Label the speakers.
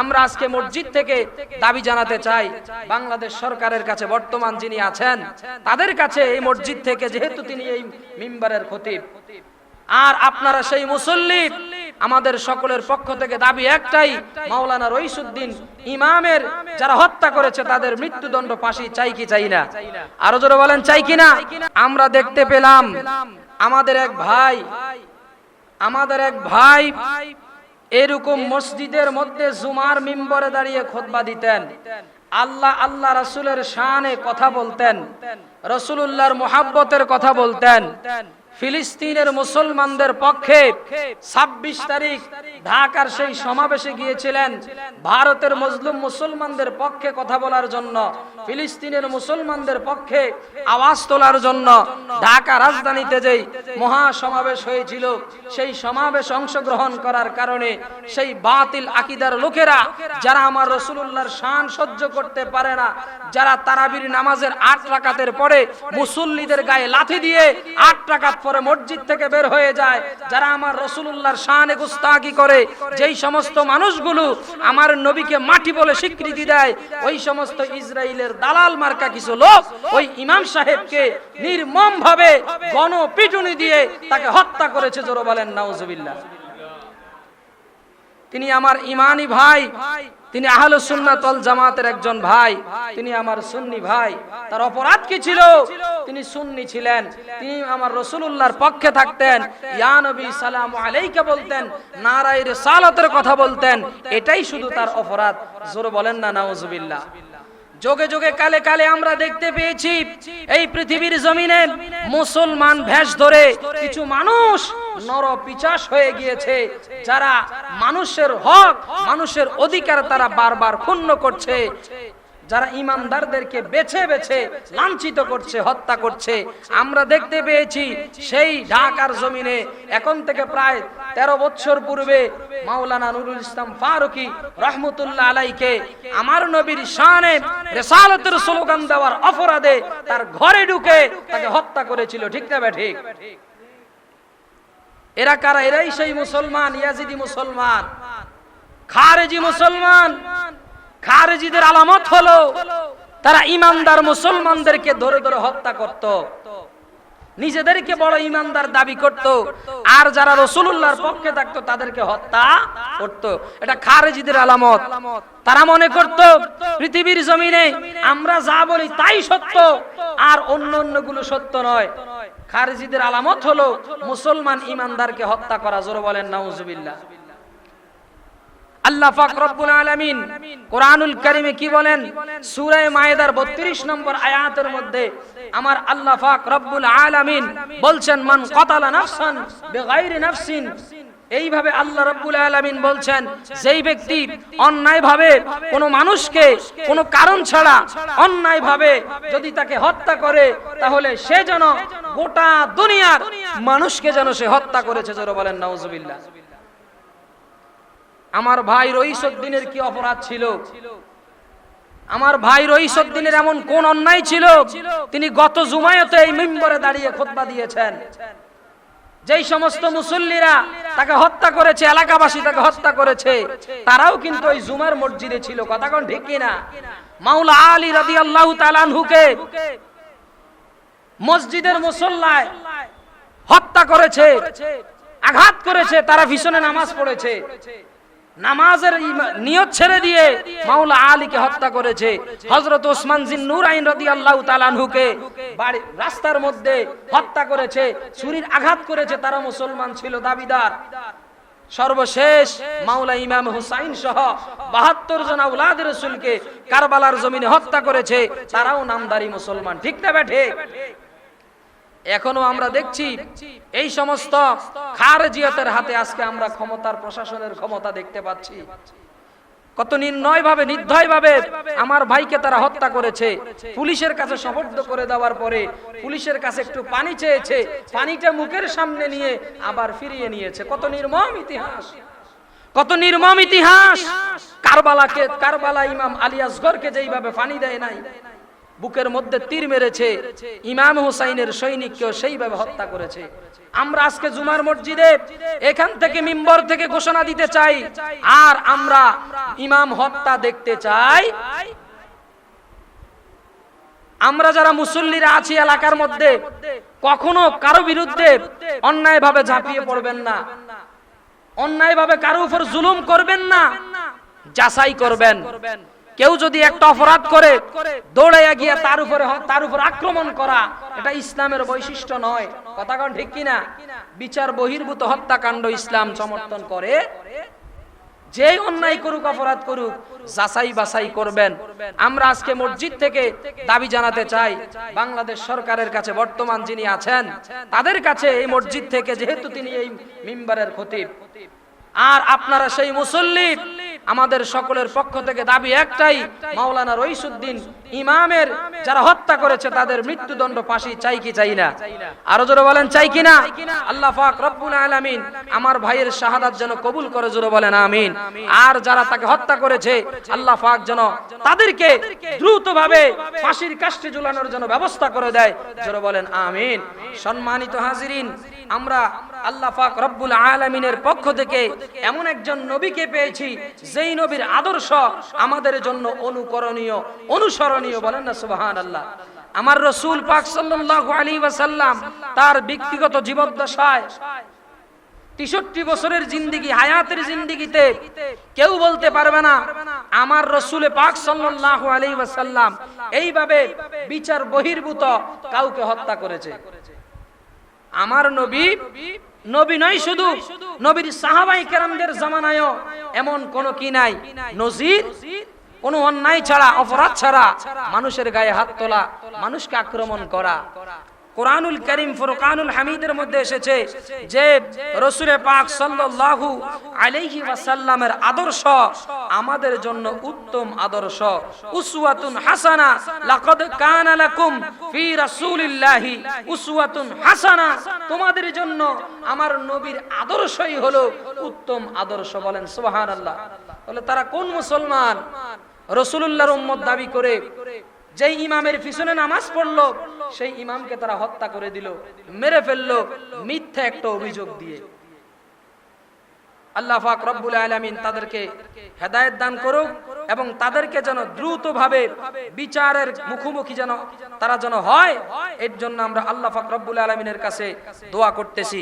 Speaker 1: আমরা আজকে মসজিদ থেকে দাবি জানাতে চাই, বাংলাদেশ সরকারের কাছে বর্তমান যিনি আছেন, তাদের কাছে এই মসজিদ থেকে যেহেতু তিনি এই মিম্বারের খতিব, আর আপনারা সেই মুসল্লি আমাদের সকলের পক্ষ থেকে দাবি একটাই, মাওলানা রইসুদ্দিন ইমামের যারা হত্যা করেছে, তাদের মৃত্যুদণ্ড ফাঁসি চাই কি চাই না? আরও জোরে বলেন, চাই কি না? আমরা দেখতে পেলাম, আমাদের এক ভাই, আমাদের এক ভাই এরকম মসজিদের মধ্যে জুমার মিম্বরে দাঁড়িয়ে খোদবা দিতেন। আল্লাহ আল্লাহ রাসূলের শানে কথা বলতেন। রসুল্লাহর মোহাব্বতের কথা বলতেন। ফিলিস্তিনের মুসলমানদের পক্ষে ২৬ তারিখ ঢাকার সেই সমাবেশে গিয়েছিলেন ভারতের মজলুম মুসলমানদের পক্ষে কথা বলার জন্য, ফিলিস্তিনের মুসলমানদের পক্ষে আওয়াজ তোলার জন্য ঢাকা রাজধানীতে যেই মহা সমাবেশ হয়েছিল, সেই সমাবেশ অংশগ্রহণ করার কারণে সেই বাতিল আকিদার লোকেরা, যারা আমার রসুলুল্লাহর শান সহ্য করতে পারে না, যারা তারাবির নামাজের আট রাকাতের পরে মুসল্লিদের গায়ে লাথি দিয়ে আট রাকাত পরে মসজিদ থেকে বের হয়ে যায়। যারা আমার রসুল্লাহর শানে গুস্তাগি করে, যেই সমস্ত মানুষগুলো আমার নবীকে মাটি বলে স্বীকৃতি দেয়, ওই সমস্ত ইসরায়েলের দালাল মার্কা কিছু লোক, ওই ইমাম সাহেবকে নির্মম ভাবে গণপিটুনি দিয়ে তাকে হত্যা করেছে, জোর বলেন, নাউজুবিল্লাহ। তিনি আমার ইমানি ভাই, তিনি আহল সুন্না তল জামাতের একজন ভাই, তিনি আমার সুন্নি ভাই। তার অপরাধ কি ছিল? তিনি সুন্নি ছিলেন। তিনি আমার রাসূলুল্লাহর পক্ষে থাকতেন। ইয়া নবী, সালাম আলাইকা বলতেন নারায়ের সালতের কথা বলতেন। এটাই শুধু তার অপরাধ। জোর বলেন না, নাউজুবিল্লাহ। যোগে যোগে কালে কালে আমরা দেখতে পেয়েছি, এই পৃথিবীর জমিনে মুসলমান ভেষ ধরে কিছু মানুষ নর পিচাস হয়ে গিয়েছে, যারা মানুষের হক, মানুষের অধিকার তারা বারবার ক্ষুণ্ণ করছে। যারা ইমানদারদেরকে বেছে বেছে লাঞ্ছিত করছে, হত্যা করছে, আমরা দেখতে পেয়েছি সেই ঢাকার জমিনে এখন থেকে প্রায় তেরো বছর পূর্বে মাওলানা নুরুল ইসলাম ফারুকি রহমতুল্লাহ আলাইকে আমার নবীর শানে রেসালতের স্লোগান দেওয়ার অপরাধে তার ঘরে ঢুকে তাকে হত্যা করেছিল। ঠিক না ঠিক? এরা কারা? এরাই সেই মুসলমান, ইয়াজিদি মুসলমান, খারেজি মুসলমান খারেজিদের আলামত হলো, তারা ইমানদার মুসলমানদেরকে ধরে ধরে হত্যা করত। নিজেদেরকে বড় ইমানদার দাবি করত। আর যারা রসুল্লাহর পক্ষে থাকতো, তাদেরকে হত্যা করত। এটা খারেজিদের আলামত। তারা মনে করত, পৃথিবীর জমিনে আমরা যা বলি তাই সত্য, আর অন্য অন্যগুলো সত্য নয়। খারেজিদের আলামত হলো, মুসলমান ইমানদারকে হত্যা করা। জোর বলেন, নাউজুবিল্লাহ। আল্লাহ পাক রব্বুল আলামিন কোরআনুল কারীমে কি বলেন? সূরা মায়েদার 32 নম্বর আয়াতের মধ্যে আমার আল্লাহ পাক রব্বুল আলামিন বলছেন, মান কাতালা নাফসান বিগাইরি নাফসিন। এইভাবে আল্লাহ রব্বুল আলামিন বলছেন, যেই ব্যক্তি অন্যায় ভাবে কোন মানুষকে কোন কারণ ছাড়া অন্যায় ভাবে যদি তাকে হত্যা করে, তাহলে সে যেন গোটা দুনিয়ার মানুষকে যেন সে হত্যা করেছে। জোরে বলেন, নাউজুবিল্লাহ। আমার ভাই রইসুদ্দিনের কি অপরাধ ছিল? আমার ভাই রইসুদ্দিনের এমন কোন অন্যায় ছিল? তিনি গত জুমায়তে এই মিম্বরে দাঁড়িয়ে খোদবা দিয়েছেন। যেই সমস্ত মুসল্লিরা তাকে হত্যা করেছে, এলাকাবাসী তাকে হত্যা করেছে, তারাও কিন্তু ওই জুমার মসজিদে ছিল। কথা কোন ঠিক কিনা মাওলা আলী রাদিয়াল্লাহু তাআলা আনহুকে মসজিদের মুসল্লায় হত্যা করেছে, আঘাত করেছে, তারা ভীষণে নামাজ পড়েছে। নামাজের নিয়ত ছেড়ে দিয়ে মাওলা আলীকে হত্যা করেছে। হযরত ওসমান জিন নূরাইন রাদিয়াল্লাহু তাআলা আনহুকে বাড়ি রাস্তার মধ্যে হত্যা করেছে, ছুরির আঘাত করেছে, তারা মুসলমান ছিল দাবিদার। সর্বশেষ মাওলা ইমাম হুসাইন সহ বাহাত্তর জন আউলাদ রসুলকে কারবালার জমিনে হত্যা করেছে, তারাও নামদারি মুসলমান, ঠিক না বেঠে এখনও আমরা দেখছি এই সমস্ত খারজিয়াতের হাতে আজকে আমরা ক্ষমতার প্রশাসনের ক্ষমতা দেখতে পাচ্ছি। কত নির্ণয় ভাবে নির্দয় ভাবে আমার ভাইকে তারা হত্যা করেছে। পুলিশের কাছে সফর্দ করে দেওয়ার পরে পুলিশের কাছে একটু পানি চেয়েছে। পানিটা মুখের সামনে নিয়ে আবার ফিরিয়ে নিয়েছে। কত নির্মম ইতিহাস। কত নির্মম ইতিহাস। কারবালাকে কারবালা ইমাম আলী আসগরকে যেইভাবে পানি দেয় নাই। বুকের মধ্যে তীর মেরেছে। ইমাম হুসাইনের সৈনিককেও সেইভাবে হত্যা করেছে। আমরা আজকে জুমার মসজিদে এখান থেকে মিম্বর থেকে ঘোষণা দিতে চাই, আর আমরা ইমাম হত্যা দেখতে চাই। আমরা যারা মুসল্লিরা আছি এলাকার মধ্যে, কখনো কারও বিরুদ্ধে অন্যায় ভাবে ঝাঁপিয়ে পড়বেন না। অন্যায় ভাবে কারও উপর জুলুম করবেন না, যাচাই করবেন। কেউ যদি একটা অপরাধ করে দৌড়ে গিয়ে তার উপরে তার উপর আক্রমণ করা, এটা ইসলামের বৈশিষ্ট্য নয়। কথা কোন ঠিক কিনা? বিচার বহির্ভূত হত্যাকাণ্ড ইসলাম সমর্থন করে। যে অন্যায় করুক, অপরাধ করুক, যাচাই বাছাই করবেন। আমরা আজকে মসজিদ থেকে দাবি জানাতে চাই, বাংলাদেশ সরকারের কাছে বর্তমান যিনি আছেন, তাদের কাছে এই মসজিদ থেকে, যেহেতু তিনি এই মিম্বারের খতিব, আর আপনারা সেই মুসল্লি আমাদের সকলের পক্ষ থেকে দাবি একটাই, মাওলানা রইসুদ্দিন ইমামের যারা হত্যা করেছে তাদের মৃত্যুদণ্ড ফাঁসি চাই কি চাই না? আরও জোরে বলেন, চাই কি না? আল্লাহ পাক রব্বুল আলামিন আমার ভাইয়ের শাহাদাত যেন কবুল করে, জোরে বলেন, আমিন। আর যারা তাকে হত্যা করেছে, আল্লাহ পাক যেন তাদেরকে দ্রুতভাবে ফাঁসির কাষ্টে ঝুলানোর জন্য ব্যবস্থা করে দেয়, জোরে বলেন, আমিন। সম্মানিত হাজিরিন আমরা আল্লাহ পাক রব্বুল আলামিনের পক্ষ থেকে এমন একজন নবীকে পেয়েছি, যেই নবীর আদর্শ আমাদের জন্য অনুকরণীয়, অনুসরণীয় বলেন না সুবাহান আল্লাহ আমার রসুল পাক সাল্লাল্লাহু আলাইহি ওয়াসাল্লাম তার ব্যক্তিগত জীবদ্দশায় তেষট্টি বছরের জিন্দিগি, হায়াতের জিন্দিগিতে কেউ বলতে পারবে না, আমার রসুলে পাক সাল্লাল্লাহু আলাইহি ওয়াসাল্লাম এইভাবে বিচার বহির্ভূত কাউকে হত্যা করেছে। আমার নবী নবী নয় শুধু, নবীর সাহাবাই কেরামদের জামানায়ও এমন কোন কি নাই। নজির, কোন অন্যায় ছাড়া, অপরাধ ছাড়া মানুষের গায়ে হাত তোলা, মানুষকে আক্রমণ করা। কোরআনুল করিম ফুরকানুল হামিদের মধ্যে এসেছে যে রসুলে পাক সাল্লাল্লাহু আলাইহি ওয়াসাল্লামের আদর্শ আমাদের জন্য উত্তম আদর্শ। উসওয়াতুন হাসানা, লাকাদ কানা লাকুম ফি রাসূলিল্লাহি। উসওয়াতুন হাসানা, তোমাদের জন্য আমার নবীর আদর্শই হলো উত্তম আদর্শ বলেন সুবহানাল্লাহ। তাহলে তারা কোন মুসলমান? রসুলুল্লাহর উম্মত দাবি করে যেই ইমামের পিছনে নামাজ পড়ল, সেই ইমামকে তারা হত্যা করে দিল, মেরে ফেলল, মিথ্যা একটা অভিযোগ দিয়ে। আল্লাহ পাক রব্বুল আলামিন তাদেরকে হেদায়েত দান করুক এবং তাদেরকে যেন দ্রুতভাবে বিচারের মুখোমুখি যেন তারা যেন হয়, এর জন্য আমরা আল্লাহ পাক রব্বুল আলামিনের কাছে দোয়া করতেছি।